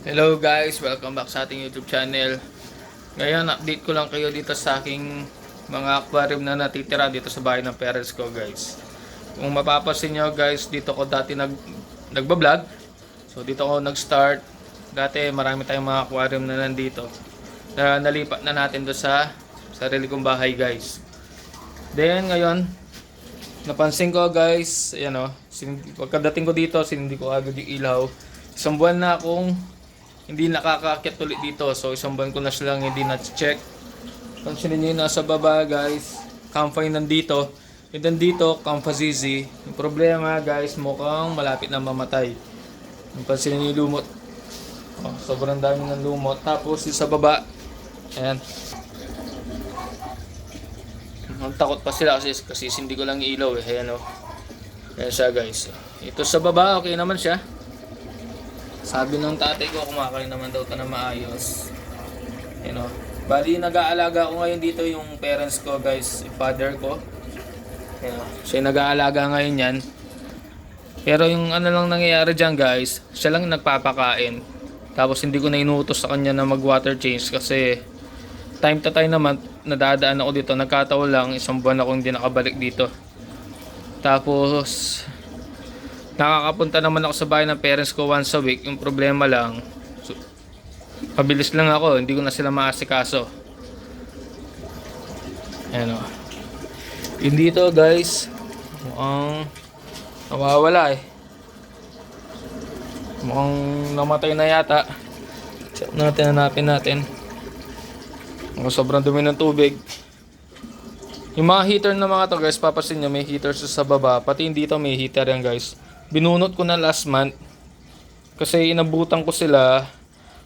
Hello guys, welcome back sa ating YouTube channel. Ngayon, update ko lang kayo dito sa aking mga aquarium na natitira dito sa bahay ng parents ko guys. Kung mapapansin nyo guys, dito ko dati nag, nagbablog. So dito ko nag-start. Dati marami tayong mga aquarium na nandito. Na nalipat na natin do sa sarili kong bahay guys. Then ngayon, napansin ko guys, ayan o, sin- pagkadating ko dito, sinindi ko agad yung ilaw. Isang buwan na akong hindi nakakakit ulit dito. So isang buwan ko na silang hindi na-check. Pansinin nyo yung nasa baba guys. Comfy nandito. Yung nandito, Comfazizi. Yung problema guys, mukhang malapit na mamatay. Yung pansinin nyo yung lumot. Oh, sobrang dami ng lumot. Tapos yung sa baba, ayan. Ang takot pa sila kasi, kasi hindi ko lang ilaw eh. Ayan o. Ayan siya guys. Ito sa baba, okay naman siya. Sabi ng tatay ko, kumakain naman daw ito na maayos. You know. Bali, nag-aalaga ko ngayon dito yung parents ko guys, yung father ko. You know, siya nag-aalaga ngayon yan. Pero yung ano lang nangyayari dyan guys, siya lang nagpapakain. Tapos hindi ko na inutos sa kanya na mag water change kasi time to time naman nadadaan ako dito. Nagkataon lang, isang buwan ako hindi nakabalik dito. Tapos nakakapunta naman ako sa bahay ng parents ko once a week. Yung problema lang, so, pabilis lang ako, hindi ko na sila maasikaso. Ayan o. Yung dito guys, mukhang nawawala eh. Mukhang namatay na yata. Check natin, hanapin natin. Mukhang sobrang dumi ng tubig. Yung mga heater na mga to guys, papasin nyo, may heater sa baba. Pati yung dito may heater yan guys. Binunot ko na last month. Kasi inabutan ko sila.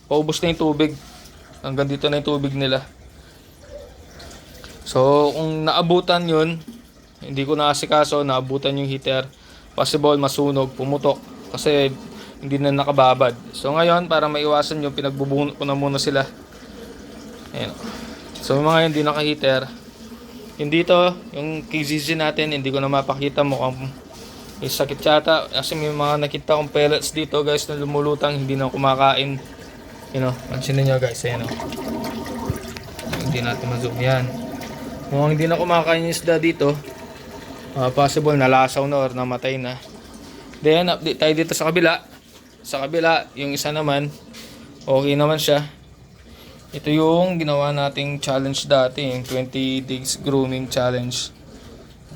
Paubos na yung tubig. Hanggang dito na yung tubig nila. So, kung naabutan yun, hindi ko naasikaso, naabutan yung heater. Possible masunog, pumutok. Kasi hindi na nakababad. So ngayon, para maiwasan yung pinagbubunot ko na muna sila. Ayan. So mga hindi naka-heater, yung dito, yung KZZ natin, hindi ko na mapakita mukhang may sakit yata. Kasi may mga nakita kong pellets dito guys na lumulutang, hindi na kumakain. You know, pansinin nyo guys, ayan o. Hindi natin ma-zoom yan. Mukhang hindi na kumakain yung isda dito. Ah, possible nalasaw na or namatay na. Then, update tayo dito sa kabila. Sa kabila, yung isa naman, okay naman siya. Ito yung ginawa nating challenge dati, yung 20 days grooming challenge.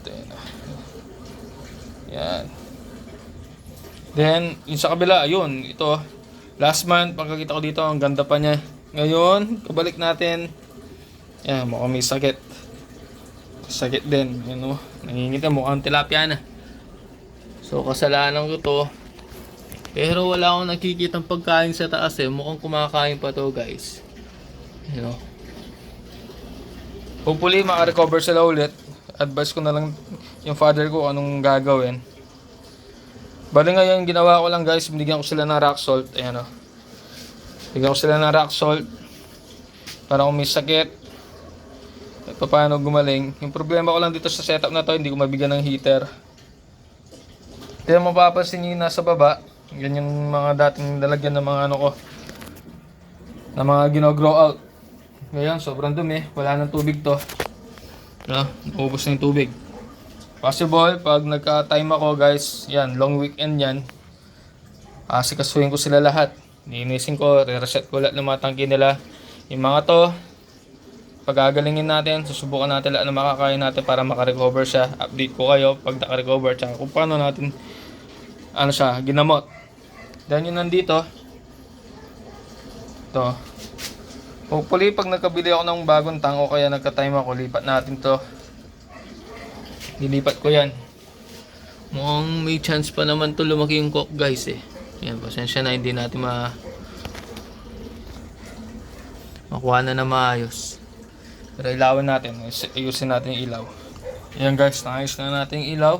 Ito yun. Yan. Then, yung sa kabila, ayun, ito. Last month, pagkakita ko dito, ang ganda pa niya. Ngayon, kabalik natin. Yan, mukhang may sakit. Sakit din, you know. Nangingita, mukhang tilapia na. So, kasalanan ko to. Pero wala akong nakikitang pagkain sa taas eh. Mukhang kumakain pa to guys. You know. Hopefully makarecover sila ulit. Advice ko na lang yung father ko anong gagawin. Bali ngayon ginawa ko lang guys, binigyan ko sila ng rock salt. Ayan o. Bigyan ko sila ng rock salt. Para kung may sakit. At paano gumaling. Yung problema ko lang dito sa setup na to, hindi ko mabigyan ng heater. Kaya mapapansin nyo yung nasa baba. Yan yung mga dating lalagyan ng mga ano ko. Na mga gino-grow out. Ngayon, sobrang dumi. Wala nang tubig to. No, naubos na yung tubig. Possible, pag nagka-time ako guys, yan, long weekend yan. Asikasuhin ko sila lahat. Ninisin ko, re-reset ko lahat ng mga tangki nila. Yung mga to, pagagalingin natin, susubukan natin lahat na makakain natin para makarecover siya. Update ko kayo pag nakarecover, tsaka kung paano natin, ano siya, ginamot. Then yun nandito, to. Hopefully, pag nagkabili ako ng bagong tang o kaya nagka-time ako, lipat natin to. Dilipat ko yan. Mukhang may chance pa naman to lumaki yung cock guys eh. Yan, pasensya na hindi natin ma makuha na na maayos. Pero ilawan natin. Ayusin natin yung ilaw. Yan guys, naayos na natin yung ilaw.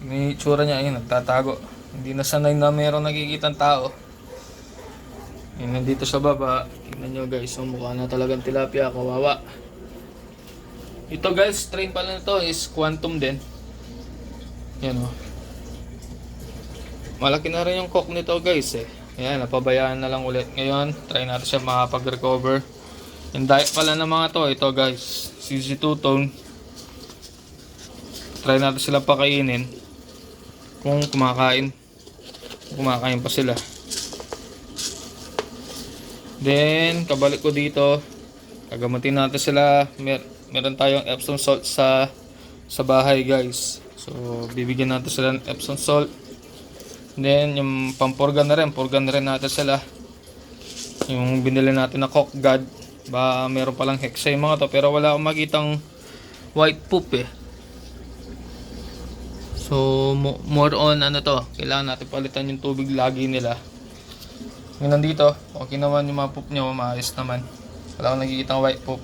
Yung itsura niya, ayun, nagtatago. Hindi na sanay na meron nakikitang tao. Yan, nandito sa baba. Tingnan nyo guys, so mukha na talagang tilapia, kawawa. Ito guys, strain pala nito is quantum din. Yan o. Malaki na rin yung cock nito guys eh. Ayan, napabayaan na lang ulit. Ngayon, try natin siya makapag-recover. Yung diet pala ng mga to, ito guys, CZ2 tone. Try natin sila pakainin. Kung kumakain. Kumakain pa sila. Then, kabalik ko dito. Gagamitin natin sila. Mer meron tayong Epsom salt sa sa bahay guys. So, bibigyan natin sila ng Epsom salt. Then, yung pampurga na rin. Purga na rin natin sila. Yung binili natin na Cock God. Ba, meron palang hexa yung mga to. Pero wala akong makitang white poop eh. So, mo- more on ano to. Kailangan natin palitan yung tubig lagi nila. Yung nandito, okay naman yung mga poop nyo. Maayos naman. Wala akong nakikita white poop.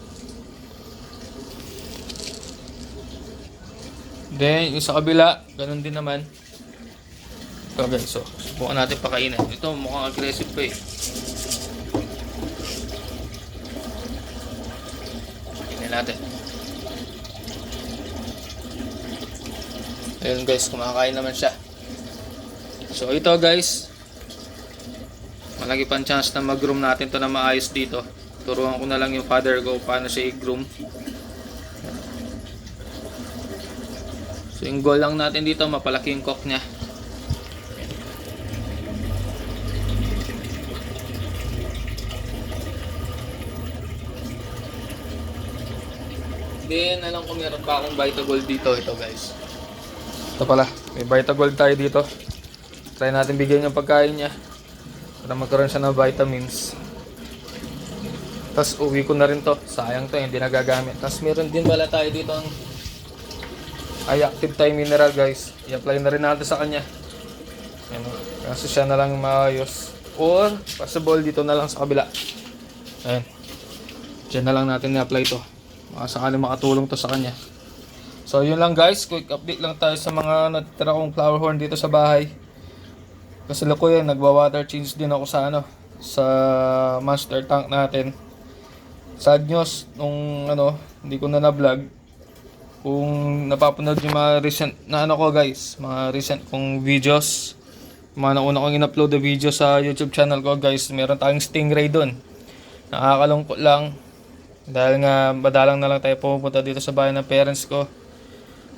Then, yung sa kabila, ganun din naman. Ito guys, so, subukan natin pakainin. Ito, mukhang aggressive pa eh. Pakainin natin. Ayun guys, kumakain naman siya. So, ito guys, malaki pang chance na mag-groom natin to na maayos dito. Turuan ko na lang yung father ko paano siya i-groom. So yung goal lang natin dito, mapalaki yung cock niya. Then, alam ko meron pa akong Vitagold dito. Ito guys. Ito pala. May Vitagold tayo dito. Try natin bigyan yung pagkain niya. Para magkaroon siya ng vitamins. Tapos uwi ko na rin to. Sayang to, hindi nagagamit. Tapos meron din pala tayo dito ang ay active time mineral guys. I-apply na rin natin sa kanya. Ano, kasi siya na lang maayos. Or possible dito na lang sa kabila. Ayan. Diyan na lang natin i-apply to. Baka sakaling makatulong to sa kanya. So yun lang guys, quick update lang tayo sa mga natitira kong flower horn dito sa bahay. Kasi lako yan, nagwa-water change din ako sa ano, sa master tank natin. Sad news, nung ano, hindi ko na na-vlog. Kung napapanood yung mga recent na ano ko guys, mga recent kong videos. Mga nauna kong in-upload na video sa YouTube channel ko guys, meron tayong stingray doon. Nakakalungkot lang. Dahil nga madalang na lang tayo pumunta dito sa bahay ng parents ko.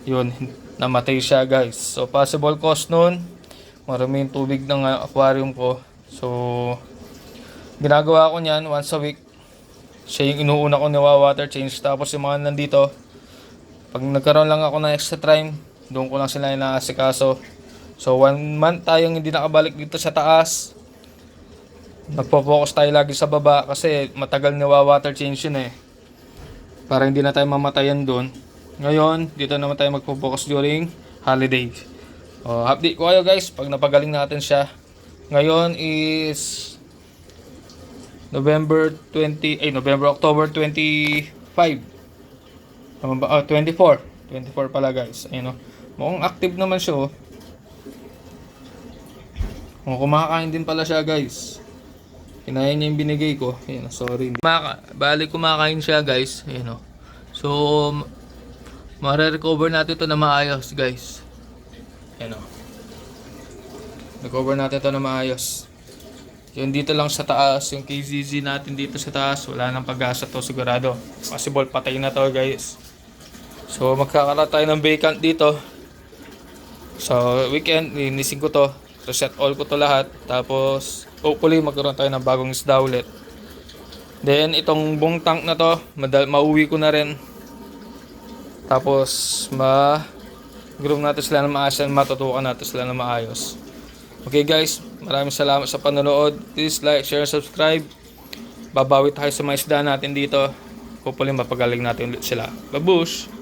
Yun, namatay siya guys. So possible cause nun, marami tubig ng uh, aquarium ko. So, ginagawa ko niyan once a week. Siya yung inuuna ko niwa water change. Tapos yung mga nandito, pag nagkaroon lang ako ng extra time, doon ko lang sila inaasikaso. So, one month tayong hindi nakabalik dito sa taas. Nagpo-focus tayo lagi sa baba kasi matagal niwa water change yun eh. Para hindi na tayo mamatayan doon. Ngayon, dito naman tayo magpo-focus during holiday. Oh, update ko kayo guys pag napagaling natin siya. Ngayon is November 20, ay November, October 25. Tama ba? Oh, 24. 24 pala guys. Ayun oh. Mukhang active naman siya oh. Oh, kumakain din pala siya guys. Kinain niya yung binigay ko. Ayun, oh, sorry. Kumaka bali kumakain siya guys. Ayun oh. So, mare-recover natin to na maayos guys. Ayun oh. Recover natin to na maayos. Yung dito lang sa taas, yung KZZ natin dito sa taas, wala nang pag-asa to sigurado. Possible patay na to guys. So magkakaroon tayo ng vacant dito. So weekend, linisin ko to. Reset all ko to lahat. Tapos hopefully magkaroon tayo ng bagong isda ulit. Then itong buong tank na to, mauwi ko na rin. Tapos ma groom natin sila ng maayos and matutukan natin sila ng maayos. Okay guys, maraming salamat sa panonood. Please like, share, subscribe. Babawi tayo sa mga isda natin dito. Hopefully mapagaling natin ulit sila. Babush!